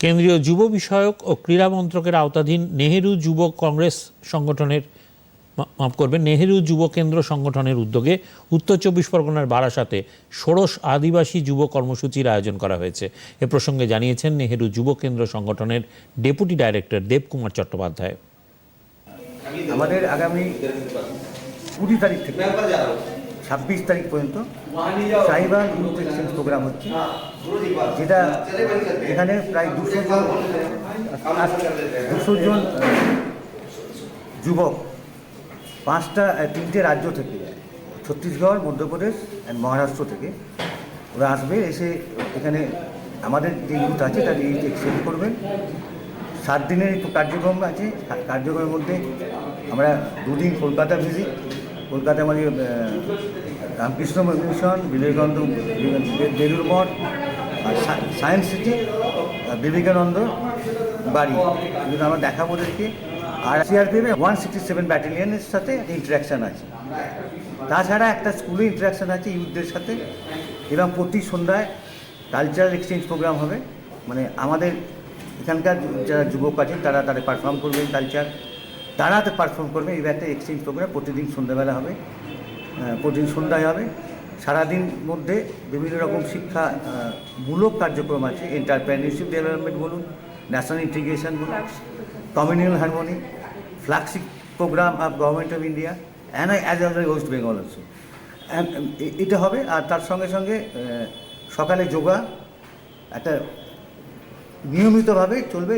কেন্দ্রীয় যুব বিষয়ক ও ক্রীড়া মন্ত্রকের আওতাধীন নেহেরু যুব কংগ্রেস সংগঠনের মাফ করবেন, নেহেরু যুব কেন্দ্র সংগঠনের উদ্যোগে উত্তর চব্বিশ পরগনার বারাসাতে ষোড়শ আদিবাসী যুব কর্মসূচির আয়োজন করা হয়েছে। এ প্রসঙ্গে জানিয়েছেন নেহেরু যুব কেন্দ্র সংগঠনের ডেপুটি ডাইরেক্টর দেবকুমার চট্টোপাধ্যায়। আমাদের আগামী কুড়ি তারিখ থেকে ছাব্বিশ তারিখ পর্যন্ত সাইবার ইউথ এক্সচেঞ্জ প্রোগ্রাম হচ্ছে। যেটা এখানে প্রায় দুশো জন দুশো জন যুবক পাঁচটা তিনটে রাজ্য থেকে ছত্তিশগড় মধ্যপ্রদেশ অ্যান্ড মহারাষ্ট্র থেকে ওরা আসবে এসে এখানে আমাদের যে ইউথ আছে তাদের ইউথ এক্সচেঞ্জ করবেন সাত দিনের একটু কার্যক্রম আছে। কার্যক্রমের মধ্যে আমরা দুদিন কলকাতা ভিজিট কলকাতা মানে রামকৃষ্ণ মিশন, বিবেকানন্দ বেলুর মঠ, আর সায়েন্স সিটি বিবেকানন্দ বাড়ি। এগুলো আমরা দেখাবো ওদেরকে। আর সিআরপিএফে ওয়ান সিক্সটি সেভেন ব্যাটালিয়নের সাথে ইন্টারাকশান আছে। তাছাড়া একটা স্কুলে ইন্টারাকশান আছে ইউথদের সাথে। এবং প্রতি সন্ধ্যায় কালচারাল এক্সচেঞ্জ প্রোগ্রাম হবে। মানে আমাদের এখানকার যারা যুবক আছেন, তারা তারা পারফর্ম করবেন কালচার তারা তো পারফর্ম করবে, এই একটা এক্সচেঞ্জ প্রোগ্রাম প্রতিদিন সন্ধ্যাবেলা হবে প্রতিদিন সন্ধ্যায় হবে। সারাদিন মধ্যে বিভিন্ন রকম শিক্ষা মূলক কার্যক্রম আছে এন্টারপ্রেনিউরশিপ ডেভেলপমেন্ট বলুন ন্যাশনাল ইন্টিগ্রেশন বলুন communal harmony flagship programme of government of India and as well West Bengal also এটা হবে, আর তার সঙ্গে সঙ্গে সকালে যোগা, একটা নিয়মিতভাবে চলবে।